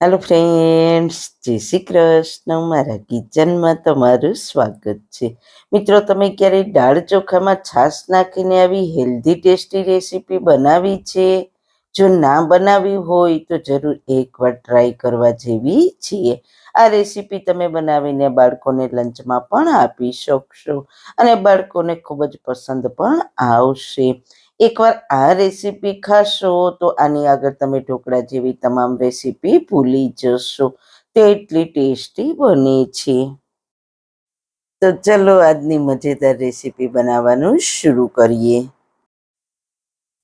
Hello friends જય શ્રી કૃષ્ણ. મારા કિચનમાં તમારું સ્વાગત છે. મિત્રો, તમે ક્યારેય દાળ ચોખામાં છાશ નાખીને આવી હેલ્ધી ટેસ્ટી રેસીપી બનાવી છે? જો ના બનાવી હોય, તો જરૂર એકવાર ટ્રાય કરવા જેવી છીએ. આ રેસીપી તમે બનાવીને બાળકોને લંચમાં પણ આપી શકશો અને બાળકોને ખૂબ જ પસંદ પણ આવશે. એકવાર આ રેસીપી ખાશો તો આની આગળ તમે ઢોકળા જેવી તમામ રેસીપી ભૂલી જશો. તે એટલી ટેસ્ટી બને છે. તો ચલો આજની મજેદાર રેસીપી બનાવવાનું શરૂ કરીએ.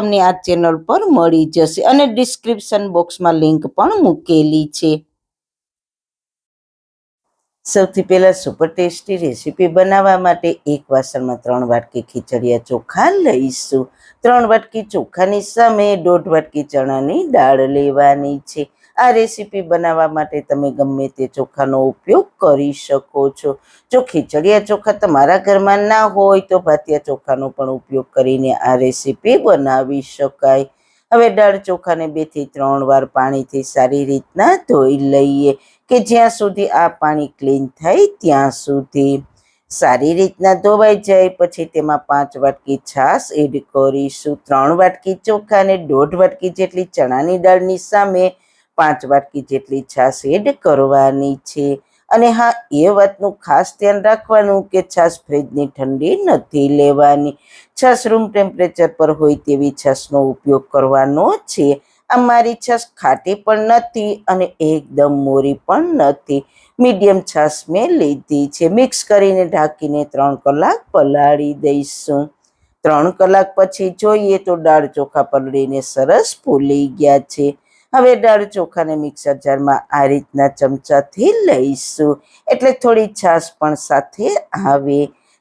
તમને આ ચેનલ પર મળી જશે અને ડિસ્ક્રિપ્શન બોક્સમાં લિંક પણ મૂકેલી છે. સૌથી પહેલા સુપર ટેસ્ટી રેસીપી બનાવવા માટે એક વાસણમાં ત્રણ વાટકી ખીચડિયા ચોખા લઈશું. ત્રણ વાટકી ચોખાની સામે દોઢ વાટકી ચણાની દાળ લેવાની છે. આ રેસીપી બનાવવા માટે તમે ગમે તે ચોખાનો ઉપયોગ કરી શકો છો. જો ખીચડિયા ચોખા તમારા ઘરમાં ના હોય તો ભાતિયા ચોખાનો પણ ઉપયોગ કરીને આ રેસીપી બનાવી શકાય. હવે દાળ ચોખાને બેથી ત્રણ વાર પાણીથી સારી રીતના ધોઈ લઈએ કે જ્યાં સુધી આ પાણી ક્લીન થાય ત્યાં સુધી. સારી રીતના ધોવાઈ જાય, પછી તેમાં પાંચ વાટકી છાશ એડ કરીશું. ત્રણ વાટકી ચોખા અને દોઢ વાટકી જેટલી ચણાની દાળની સામે પાંચ વાટકી જેટલી છાશ એડ કરવાની છે. અને હા, એ વાતનું ખાસ ધ્યાન રાખવાનું કે છાશ ફ્રીજની ઠંડી નથી લેવાની. છાશ રૂમ ટેમ્પરેચર પર હોય તેવી છાશનો ઉપયોગ કરવાનો છે. આ મારી છાશ ખાટી પણ નથી અને એકદમ મોરી પણ નથી. મીડિયમ છાશ મેં લીધી છે. મિક્સ કરીને ઢાંકીને ત્રણ કલાક પલાળી દઈશું. ત્રણ કલાક પછી જોઈએ તો દાળ ચોખા પલળીને સરસ ફૂલી ગયા છે. હવે દાળ ચોખાને મિક્સર જારમાં આ રીતના ચમચાથી લઈશું. એટલે થોડી છાશ પણ સાથે આવે.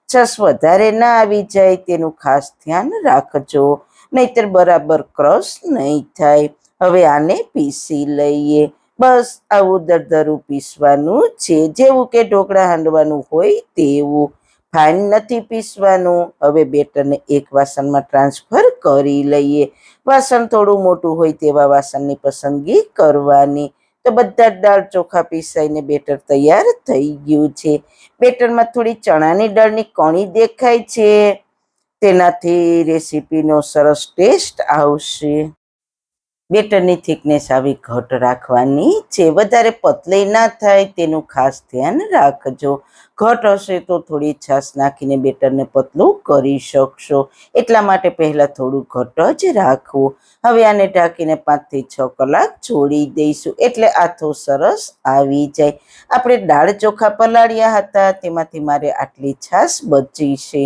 છાશ વધારે ના આવી જાય તેનું ખાસ ધ્યાન રાખજો. નહીતર બરાબર ક્રશ નહીં થાય. હવે આને પીસી લઈએ. બસ આવું દરદરું પીસવાનું છે. જેવું કે ઢોકળા હાંડવાનું હોય તેવું. ફાઇન નથી પીસવાનું. હવે બેટરને એક વાસણમાં ટ્રાન્સફર કરી લઈએ. વાસણ થોડું મોટું હોય તેવા વાસણની પસંદગી કરવાની. તો બધા દાળ ચોખા પીસાઈને બેટર તૈયાર થઈ ગયું છે. બેટરમાં થોડી ચણાની દાળની કણી દેખાય છે. તેનાથી રેસીપીનો સરસ ટેસ્ટ આવશે. બેટરની થિકનેસ આવી ઘટ રાખવાની છે. વધારે પતલી ના થાય તેનું ખાસ ધ્યાન રાખજો. ઘટ હશે તો થોડી છાશ નાખીને બેટરને પતલું કરી શકશો. એટલા માટે પહેલાં થોડું ઘટ જ રાખવું. હવે આને ઢાંકીને પાંચથી છ કલાક છોડી દઈશું. એટલે આથો સરસ આવી જાય. આપણે દાળ ચોખા પલાળ્યા હતા. તેમાંથી મારે આટલી છાશ બચી છે.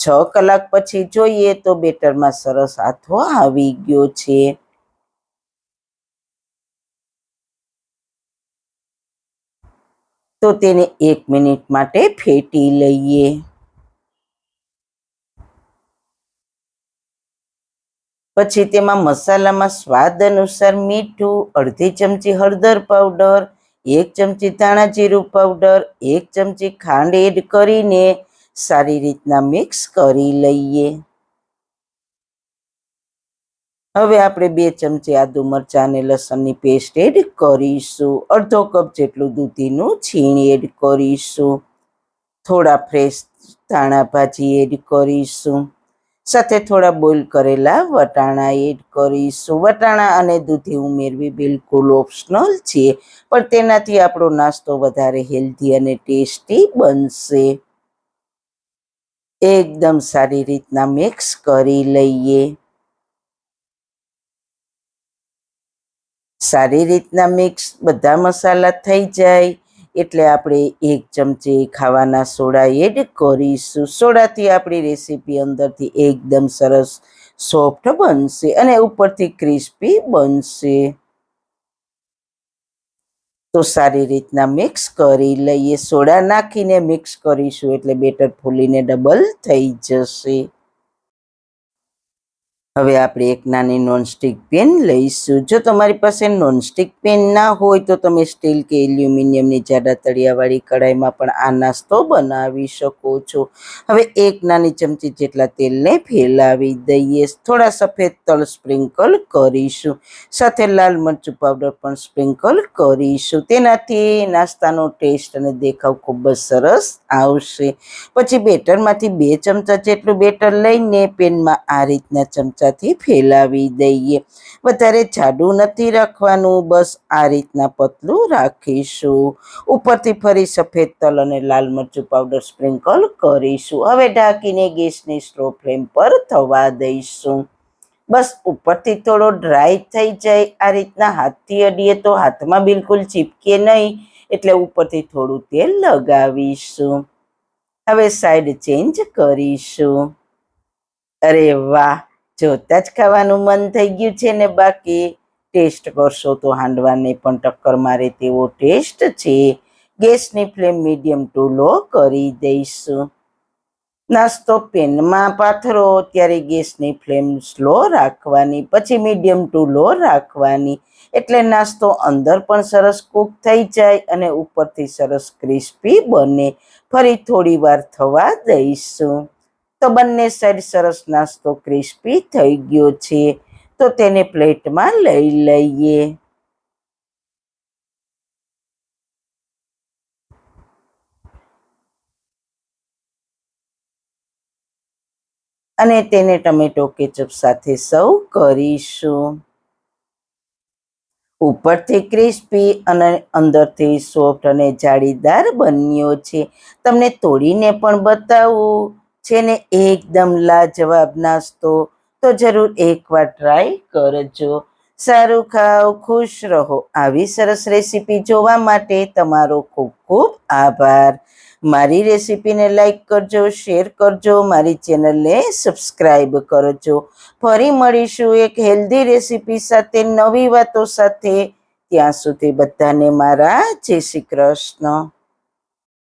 છ કલાક પછી જોઈએ તો બેટરમાં સરસ આથો આવી ગયો છે. તો તેને એક મિનિટ માટે ફેટી લઈએ. પછી તેમાં મસાલામાં સ્વાદ અનુસાર મીઠું, અડધી ચમચી હળદર પાવડર, એક ચમચી ધાણા જીરું પાવડર, એક ચમચી ખાંડ એડ કરીને સારી રીતના મિક્સ કરી લઈએ. હવે આપણે બે ચમચી આદુ મરચાં અને લસણની પેસ્ટ એડ કરીશું. અડધો કપ જેટલું દૂધીનું છીણ એડ કરીશું. થોડા ફ્રેશ ધાણા ભાજી એડ કરીશું. સાથે થોડા બોઇલ કરેલા વટાણા એડ કરીશું. વટાણા અને દૂધી ઉમેરવી બિલકુલ ઓપ્શનલ છે, પણ તેનાથી આપણો નાસ્તો વધારે હેલ્ધી અને ટેસ્ટી બનશે. એકદમ સારી રીતના મિક્સ કરી લઈએ. સારી રીતના મિક્સ બધા મસાલા થઈ જાય. એટલે આપણે એક ચમચી ખાવાના સોડા એડ કરીશું. સોડાથી આપણી રેસીપી અંદરથી એકદમ સરસ સોફ્ટ બનશે અને ઉપરથી ક્રિસ્પી બનશે. તો સારી રીતના મિક્સ કરી લઈએ. સોડા નાખીને મિક્સ કરીશું એટલે બેટર ફૂલીને ડબલ થઈ જશે. હવે આપણે એક નાની નોનસ્ટિક પેન લઈશું. જો તમારી પાસે નોનસ્ટિક પેન ના હોય તો તમે સ્ટીલ કે એલ્યુમિનિયમની જાડા તળિયાવાળી કઢાઈમાં પણ આ નાસ્તો બનાવી શકો છો. હવે એક નાની ચમચી જેટલા તેલને ફેલાવી દઈએ. થોડા સફેદ તલ સ્પ્રિંકલ કરીશું. સાથે લાલ મરચું પાવડર પણ સ્પ્રિંકલ કરીશું. તેનાથી નાસ્તાનો ટેસ્ટ અને દેખાવ ખૂબ જ સરસ આવશે. પછી બેટરમાંથી બે ચમચા જેટલું બેટર લઈને પેનમાં આ રીતના ચમચાથી ફેલાવી દઈએ. વધારે જાડું નથી રાખવાનું. બસ આ રીતના પતલું રાખીશું. ઉપરથી ફરી સફેદ તલ અને લાલ મરચું પાવડર સ્પ્રિંકલ કરીશું. હવે ઢાંકીને ગેસની સ્લો ફ્લેમ પર થવા દઈશું. બસ ઉપરથી થોડો ડ્રાય થઈ જાય. આ રીતના હાથથી અડીએ તો હાથમાં બિલકુલ ચીપકે નહીં. એટલે ઉપરથી થોડું તેલ લગાવીશું. હવે સાઈડ ચેન્જ કરીશું. અરે વાહ! જોતા જ ખાવાનું મન થઈ ગયું છે ને બાકી, ટેસ્ટ કરશો તો હાંડવાને પણ ટક્કર મારે તેવો ટેસ્ટ છે. ગેસની ફ્લેમ મીડિયમ ટુ લો કરી દઈશું. નાસ્તો પેનમાં પાથરો, ત્યારે ગેસની ફ્લેમ સ્લો રાખવાની, પછી મીડિયમ ટુ લો રાખવાની. એટલે નાસ્તો અંદર પણ સરસ કૂક થઈ જાય અને ઉપરથી સરસ ક્રિસ્પી બને. ફરી થોડી વાર થવા દઈશું. તો બંને સાઈડ સરસ નાસ્તો ક્રિસ્પી થઈ ગયો છે. તો તેને પ્લેટમાં લઈ લઈએ. અને તેને ટમેટો કેચપ સાથે સર્વ કરીશું. ઉપરથી ક્રિસ્પી અને અંદરથી સોફ્ટ અને જાળીદાર બન્યો છે. તમને તોડીને પણ બતાવું. છે ને એકદમ લાજવાબ નાસ્તો, તો જરૂર એકવાર ટ્રાય કરજો. સારું ખાઓ, ખુશ રહો. આવી સરસ રેસીપી જોવા માટે તમારો ખૂબ ખૂબ આભાર. મારી રેસીપીને લાઈક કરજો શેર કરજો, મારી ચેનલને સબસ્ક્રાઈબ કરજો. ફરી મળીશું એક હેલ્ધી રેસીપી સાથે, નવી વાતો સાથે. ત્યાં સુધી બધાને મારા જય શ્રી કૃષ્ણ.